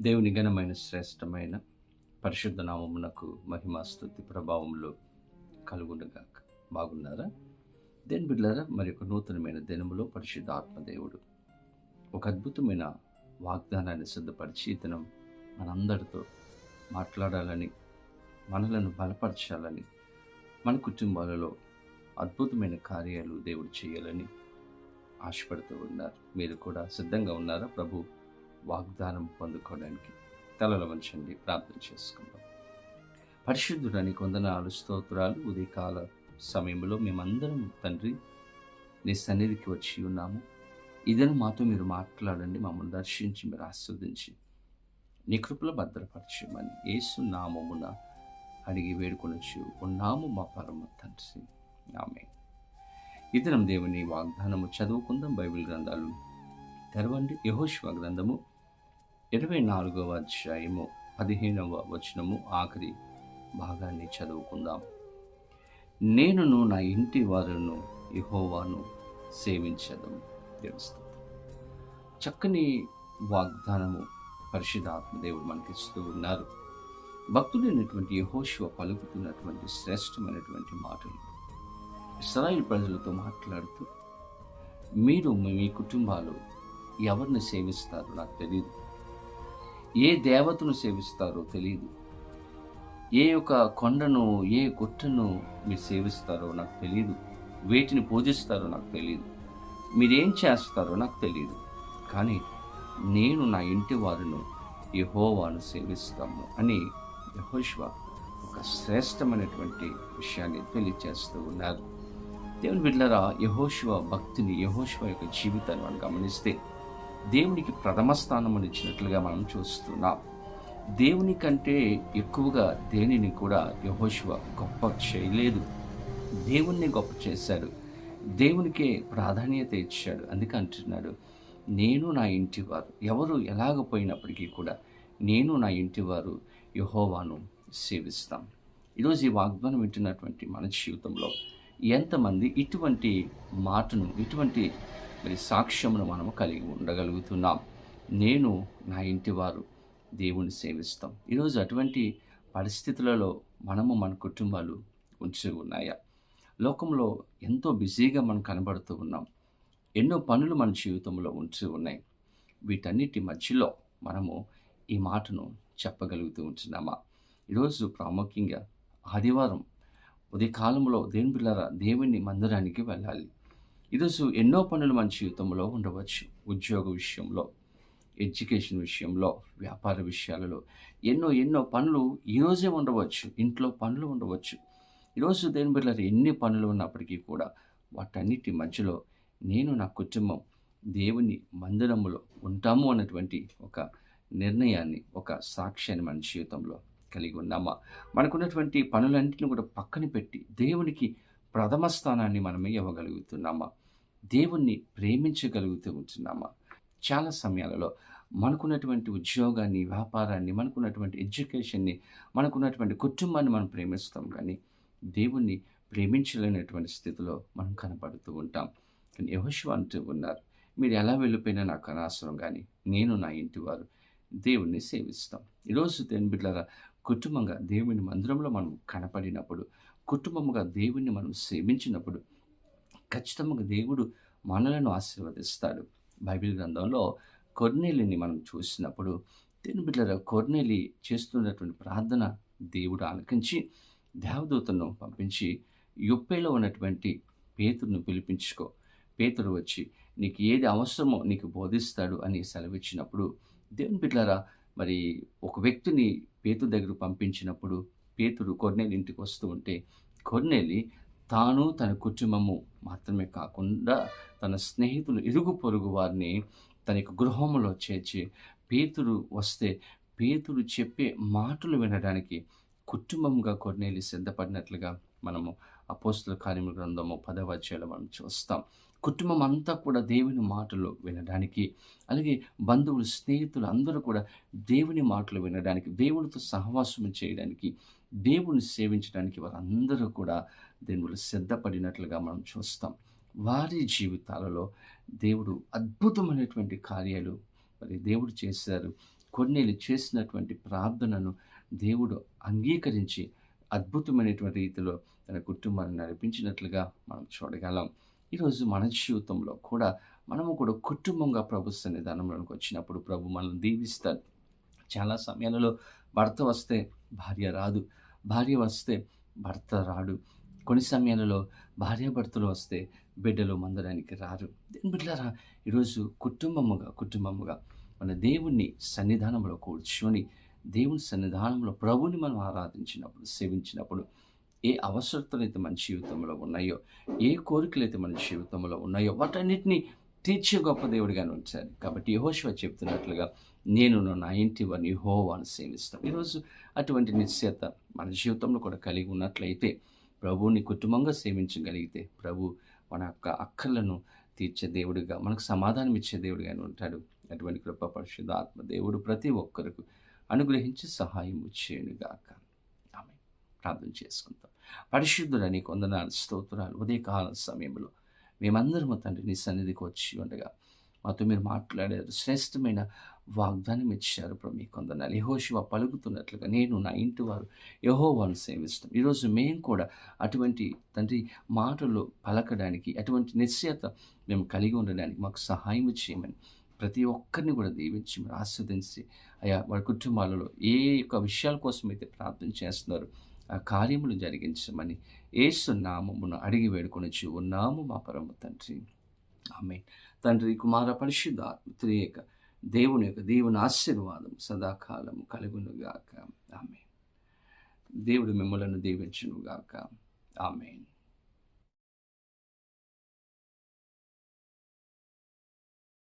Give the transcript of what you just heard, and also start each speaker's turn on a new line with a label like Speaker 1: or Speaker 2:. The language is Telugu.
Speaker 1: దేవుని ఘనమైన శ్రేష్టమైన పరిశుద్ధ నామమునకు మహిమాస్తుతి ప్రభావంలో కలుగుండగాక బాగున్నారా? దేని బిడ్డారా మరి ఒక నూతనమైన దినములో పరిశుద్ధ ఆత్మదేవుడు ఒక అద్భుతమైన వాగ్దానాన్ని సిద్ధపరిచి దినం మనందరితో మాట్లాడాలని మనలను బలపరచాలని మన కుటుంబాలలో అద్భుతమైన కార్యాలు దేవుడు చేయాలని ఆశపడుతూ ఉన్నారు. మీరు కూడా సిద్ధంగా ఉన్నారా? ప్రభు వాగ్దానం పొందుకోవడానికి తలల వంచండి. ప్రార్థన చేసుకుందాం. పరిశుద్ధుడని కొందనాలు స్తోత్రాలు ఉదయకాల సమయంలో మేమందరం తండ్రి నీ సన్నిధికి వచ్చి ఉన్నాము. ఇదని మాతో మీరు మాట్లాడండి మమ్మల్ని దర్శించి మీరు ఆస్వాదించి నీ కృపలో భద్రపరచమని యేసు నామమున అడిగి వేడుకొనొచ్చు. ఉన్నాము మా పరమ తండ్రి. ఆమె ఇతరం దేవుని వాగ్దానము చదువుకుందాం. బైబిల్ గ్రంథాలు తెరవండి. యహోష్వ గ్రంథము ఇరవై నాలుగవ అధ్యాయము పదిహేనవ వచనము ఆఖరి భాగాన్ని చదువుకుందాం. నేనును నా ఇంటి వారును యహోవాను సేవించడం తెలుస్తుంది చక్కని వాగ్దానము పరిశుధాత్మదేవుడు మనకి మనకిస్తూ ఉన్నారు. భక్తుడైనటువంటి యహోశివ పలుకుతున్నటువంటి శ్రేష్టమైనటువంటి మాటలు ఇస్రాయిల్ ప్రజలతో మాట్లాడుతూ మీరు మీ కుటుంబాలు ఎవరిని సేవిస్తారో? నాకు తెలియదు ఏ దేవతను సేవిస్తారో తెలియదు ఏ యొక్క కొండను ఏ గుట్టను మీరు సేవిస్తారో నాకు తెలియదు వేటిని పూజిస్తారో నాకు తెలియదు మీరేం చేస్తారో నాకు తెలియదు కానీ నేను నా ఇంటి వారిను యహోవాను సేవిస్తాము అని యహోష్వ ఒక శ్రేష్టమైనటువంటి విషయాన్ని తెలియచేస్తూ ఉన్నారు. దేవుని బిడ్లరా యహోష్వ భక్తిని యహోష్వ యొక్క జీవితాన్ని మనం గమనిస్తే దేవునికి ప్రథమ స్థానం ఇచ్చినట్లుగా మనం చూస్తున్నాం. దేవుని కంటే ఎక్కువగా దేనిని కూడా యహోశివ గొప్ప చేయలేదు. దేవుణ్ణి గొప్ప చేశాడు. దేవునికే ప్రాధాన్యత ఇచ్చాడు. అందుకే అంటున్నాడు నేను నా ఇంటి వారు ఎవరు ఎలాగపోయినప్పటికీ కూడా నేను నా ఇంటి వారు యహోవాను సేవిస్తాం. ఈరోజు ఈ వాగ్దానం వింటున్నటువంటి మన జీవితంలో ఎంతమంది ఇటువంటి మాటను ఇటువంటి మరి సాక్ష్యమును మనము కలిగి ఉండగలుగుతున్నాం? నేను నా ఇంటి వారు దేవుని సేవిస్తాం. ఈరోజు అటువంటి పరిస్థితులలో మనము మన కుటుంబాలు ఉంచి ఉన్నాయా? లోకంలో ఎంతో బిజీగా మనం కనబడుతూ ఉన్నాం. ఎన్నో పనులు మన జీవితంలో ఉంచి ఉన్నాయి. వీటన్నిటి మధ్యలో మనము ఈ మాటను చెప్పగలుగుతూ ఉంటున్నామా? ఈరోజు ప్రాముఖ్యంగా ఆదివారం ఉదయకాలంలో దేవుని బిళ్ళారా దేవుని మందిరానికి వెళ్ళాలి. ఈరోజు ఎన్నో పనులు మన జీవితంలో ఉండవచ్చు. ఉద్యోగ విషయంలో ఎడ్యుకేషన్ విషయంలో వ్యాపార విషయాలలో ఎన్నో ఎన్నో పనులు ఈరోజే ఉండవచ్చు. ఇంట్లో పనులు ఉండవచ్చు. ఈరోజు దేని బిళ్ళారు ఎన్ని పనులు ఉన్నప్పటికీ కూడా వాటన్నిటి మధ్యలో నేను నా కుటుంబం దేవుని మందిరములో ఉంటాము అన్నటువంటి ఒక నిర్ణయాన్ని ఒక సాక్ష్యాన్ని మన జీవితంలో కలిగి ఉన్నామా మనకున్నటువంటి పనులన్నింటిని కూడా పక్కన పెట్టి దేవునికి ప్రథమ స్థానాన్ని మనమే ఇవ్వగలుగుతున్నామా దేవుణ్ణి ప్రేమించగలుగుతూ ఉంటున్నామా చాలా సమయాలలో మనకున్నటువంటి ఉద్యోగాన్ని వ్యాపారాన్ని మనకున్నటువంటి ఎడ్యుకేషన్ని మనకున్నటువంటి కుటుంబాన్ని మనం ప్రేమిస్తాం. కానీ దేవుణ్ణి ప్రేమించలేనటువంటి స్థితిలో మనం కనపడుతూ ఉంటాం. కానీ యహోశివ అంటూ ఉన్నారు మీరు ఎలా వెళ్ళిపోయినా నాకు అనవసరం కానీ నేను నా ఇంటి వారు. దేవుణ్ణి సేవిస్తాం. ఈరోజు దేని బిడ్డలారా కుటుంబంగా దేవుని మందిరంలో మనం కనపడినప్పుడు కుటుంబముగా దేవుణ్ణి మనం సేవించినప్పుడు ఖచ్చితంగా దేవుడు మనలను ఆశీర్వదిస్తాడు. బైబిల్ గ్రంథంలో కొర్నేలిని మనం చూసినప్పుడు దేవుని బిడ్డల కొర్నేలి చేస్తున్నటువంటి ప్రార్థన దేవుడు ఆలకించి దేవదూతను పంపించి యొప్పేలో ఉన్నటువంటి పేతురును పిలిపించుకో. పేతురు వచ్చి నీకు ఏది అవసరమో నీకు బోధిస్తాడు అని సెలవిచ్చినప్పుడు దేవుని బిడ్డలారా మరి ఒక వ్యక్తిని పేతు దగ్గర పంపించినప్పుడు పేతుడు కొర్నేలి ఇంటికి వస్తూ ఉంటే కొర్నేలి తాను తన కుటుంబము మాత్రమే కాకుండా తన స్నేహితులు ఇరుగు పొరుగు వారిని తన యొక్క గృహంలో చేర్చి పేతురు వస్తే పేతుడు చెప్పే మాటలు వినడానికి కుటుంబంగా కొర్నేలి సిద్ధపడినట్లుగా మనము అపోస్తుల కార్యము గ్రంథము పదవ అధ్యాయంలో మనం చూస్తాం. కుటుంబం అంతా కూడా దేవుని మాటలు వినడానికి అలాగే బంధువులు స్నేహితులు అందరూ కూడా దేవుని మాటలు వినడానికి దేవునితో సహవాసం చేయడానికి దేవుని సేవించడానికి వారందరూ కూడా దేవుడు సిద్ధపడినట్లుగా మనం చూస్తాం. వారి జీవితాలలో దేవుడు అద్భుతమైనటువంటి కార్యాలు మరి దేవుడు చేశారు. కొన్నేళ్ళు చేసినటువంటి ప్రార్థనను దేవుడు అంగీకరించి అద్భుతమైనటువంటి రీతిలో తన కుటుంబాన్ని నడిపించినట్లుగా మనం చూడగలం. ఈరోజు మన జీవితంలో కూడా మనము కూడా కుటుంబంగా ప్రభు సన్నిధానంలోకి వచ్చినప్పుడు ప్రభు మనల్ని దీవిస్తాడు. చాలా సమయాలలో భర్త వస్తే భార్య రాదు. భార్య వస్తే భర్త రాడు. కొన్ని సమయాలలో భార్యాభర్తలు వస్తే బిడ్డలు మందడానికి రారు. దేని బిడ్డలారా ఈరోజు కుటుంబముగా కుటుంబముగా మన దేవుణ్ణి సన్నిధానంలో కూర్చొని దేవుని సన్నిధానంలో ప్రభుని మనం ఆరాధించినప్పుడు సేవించినప్పుడు ఏ అవసరతలు అయితే మన జీవితంలో ఉన్నాయో ఏ కోరికలు అయితే మన జీవితంలో ఉన్నాయో వాటన్నిటిని తీర్చే గొప్ప దేవుడిగానే ఉంచారు కాబట్టి యహోశివ చెప్తున్నట్లుగా నేను నా ఇంటి వారిని యహోవాను సేవిస్తాను. ఈరోజు అటువంటి నిశ్చయత మన జీవితంలో కూడా కలిగి ఉన్నట్లయితే ప్రభువుని కుటుంబంగా సేవించగలిగితే ప్రభు మన యొక్క అక్కర్లను తీర్చే దేవుడిగా మనకు సమాధానం ఇచ్చే దేవుడిగానే ఉంటాడు. అటువంటి కృప పరిశుద్ధ ఆత్మ దేవుడు ప్రతి ఒక్కరికి అనుగ్రహించి సహాయం చేయనుగాక. ఆమె ప్రార్థన చేసుకుంటాం. పరిశుద్ధులని కొందనాలు స్తోత్రాలు. ఉదయకాల సమయంలో మేమందరము తండ్రి నీ సన్నిధికి వచ్చి ఉండగా మాతో మీరు మాట్లాడారు. శ్రేష్టమైన వాగ్దానం ఇచ్చారు ఇప్పుడు మీ కొందనాలు. యహోశివ పలుకుతున్నట్లుగా నేను నా ఇంటి వారు యహోవాను సేవిస్తాం. ఈరోజు మేము కూడా అటువంటి తండ్రి మాటలు పలకడానికి అటువంటి నిశ్చయత మేము కలిగి ఉండడానికి మాకు సహాయం చేయమని ప్రతి ఒక్కరిని కూడా దీవించి మీరు ఆస్వాదించి అయా వారి కుటుంబాలలో ఏ యొక్క విషయాల కోసం అయితే ప్రార్థన చేస్తున్నారు కార్యములు జరిగించమని ఏసు నామమును అడిగి వేడుకొని ఉన్నాము మా పరమ తండ్రి. ఆమె తండ్రి కుమార పరిశుద్ధ త్రియేక దేవుని యొక్క దేవుని ఆశీర్వాదం సదాకాలము కలుగునుగాక. ఆమె దేవుడు మిమ్మలను దీవించునుగాక. ఆమెన్.